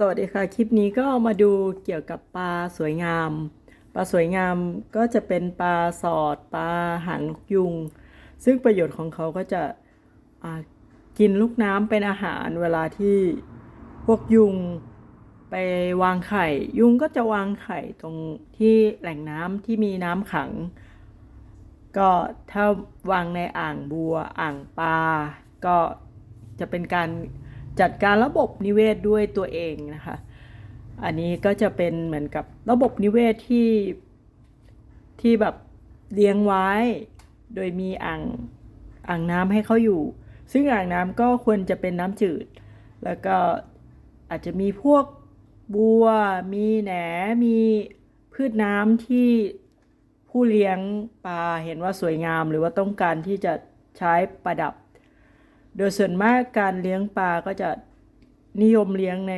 สวัสดีค่ะ คลิปนี้ก็มาดูเกี่ยวกับปลาสวยงาม ปลาสวยงามก็จะเป็นปลาสอดปลาหางนยุง ซึ่งประโยชน์ของเขาก็จะกินลูกน้ำเป็นอาหารเวลาที่พวกยุงไปวางไข่ ยุงก็จะวางไข่ตรงที่แหล่งน้ำที่มีน้ำขัง ก็ถ้าวางในอ่างบัวอ่างปลาก็จะเป็นการ จัดการระบบนิเวศด้วยตัวเองนะคะ อันนี้ก็จะเป็นเหมือนกับระบบนิเวศที่ที่แบบเลี้ยงไว้ โดยมีอ่างอ่างน้ำให้เขาอยู่ ซึ่งอ่างน้ำก็ควรจะเป็นน้ำจืด แล้วก็อาจจะมีพวกบัว มีแหน มีพืชน้ำที่ผู้เลี้ยงปลาเห็นว่าสวยงาม หรือว่าต้องการที่จะใช้ประดับ โดยส่วนมากการเลี้ยงปลาก็จะนิยมเลี้ยงใน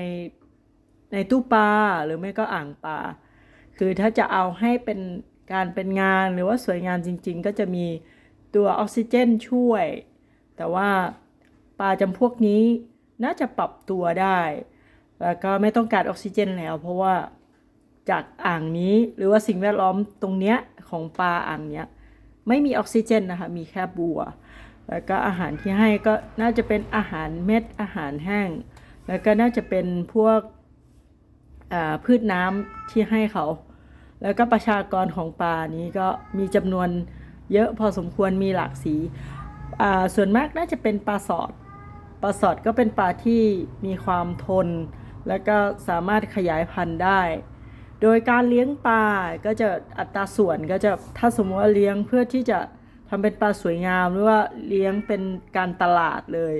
ในตู้ปลาหรือไม่ก็อ่างปลา คือถ้าจะเอาให้เป็นการเป็นงานหรือว่าสวยงามจริง ๆ ก็จะมีตัวออกซิเจนช่วย แต่ว่าปลาจำพวกนี้น่าจะปรับตัวได้ แล้วก็ไม่ต้องการออกซิเจนแล้ว เพราะว่าจากอ่างนี้หรือว่าสิ่งแวดล้อมตรงเนี้ยของปลาอ่างเนี้ยไม่มีออกซิเจนนะคะมีแค่บัว แล้วก็อาหารที่ให้ก็น่าจะเป็นอาหารเม็ดอาหารแห้ง แล้วก็น่าจะเป็นพวกพืชน้ำที่ให้เขา แล้วก็ประชากรของปลานี้ก็มีจำนวนเยอะพอสมควรมีหลากสี ส่วนมากน่าจะเป็นปลาสอด ปลาสอดก็เป็นปลาที่มีความทน แล้วก็สามารถขยายพันธุ์ได้ โดยการเลี้ยงปลาก็จะอัตราส่วนก็จะถ้าสมมติว่าเลี้ยงเพื่อที่จะ ทำเป็นปลาสวยงามหรือว่าเลี้ยงเป็นการตลาดเลย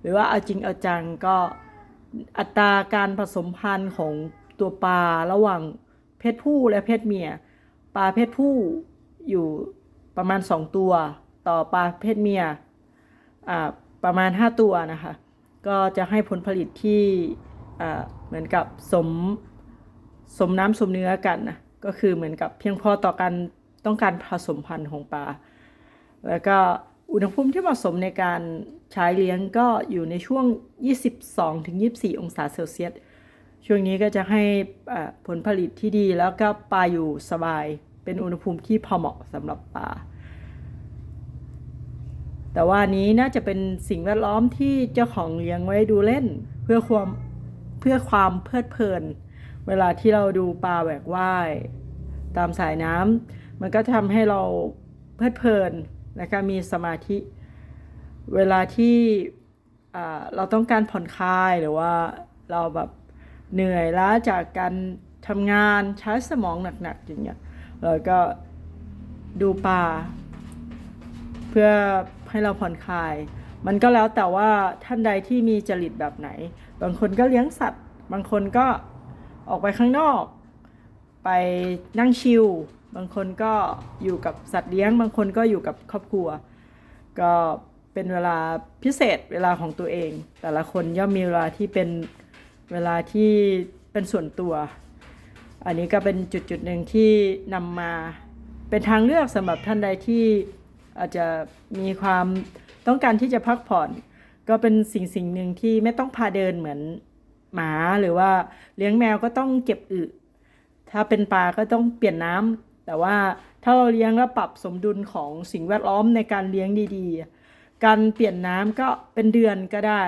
หรือว่าเอาจริงเอาจังก็อัตราการผสมพันธุ์ของตัวปลาระหว่างเพศผู้และเพศเมียปลาเพศผู้อยู่ประมาณ 2 ตัว ต่อปลาเพศเมียประมาณ 5 ตัวนะคะ ก็จะให้ผลผลิตที่เหมือนกับสมสมน้ำสมเนื้อกันนะก็คือเหมือนกับเพียงพอต่อการต้องการผสมพันธุ์ของปลา แล้วก็อุณหภูมิที่เหมาะสมในการใช้เลี้ยงก็อยู่ในช่วง 22-24 องศาเซลเซียส ช่วงนี้ก็จะให้ผลผลิตที่ดีแล้วก็ปลาอยู่สบาย เป็นอุณหภูมิที่พอเหมาะสำหรับปลา แต่ว่านี้น่าจะเป็นสิ่งแวดล้อมที่เจ้าของเลี้ยงไว้ดูเล่น เพื่อความเพื่อความเพลิดเพลิน เวลาที่เราดูปลาแหวกว่าย ตามสายน้ำมันก็ทำให้เราเพลิดเพลิน และก็มีสมาธิ เวลาที่เราต้องการผ่อนคลายหรือว่าเราแบบเหนื่อยล้าจากการทำงานใช้สมองหนักๆอย่างเงี้ยเราก็ดูปลาเพื่อให้เราผ่อนคลาย มันก็แล้วแต่ว่าท่านใดที่มีจริตแบบไหน บางคนก็เลี้ยงสัตว์ บางคนก็ออกไปข้างนอก ไปนั่งชิล บางคนก็อยู่กับสัตว์เลี้ยง บางคนก็อยู่กับครอบครัว ก็เป็นเวลาพิเศษเวลาของตัวเอง แต่ละคนย่อมมีเวลาที่เป็นเวลาที่เป็นส่วนตัว อันนี้ก็เป็นจุดจุดหนึ่งที่นำมาเป็นทางเลือกสำหรับท่านใดที่อาจจะมีความต้องการที่จะพักผ่อน ก็เป็นสิ่งสิ่งหนึ่งที่ไม่ต้องพาเดินเหมือนหมาหรือว่าเลี้ยงแมวก็ต้องเก็บอึถ้าเป็นปลาก็ต้องเปลี่ยนน้ำ แต่ว่าถ้าเราเลี้ยงแล้วปรับสมดุลของสิ่งแวดล้อมในการเลี้ยงดีๆ การเปลี่ยนน้ำก็เป็นเดือนก็ได้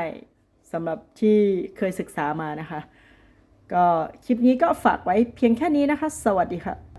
สำหรับที่เคยศึกษามานะคะ ก็คลิปนี้ก็ฝากไว้เพียงแค่นี้นะคะ สวัสดีค่ะ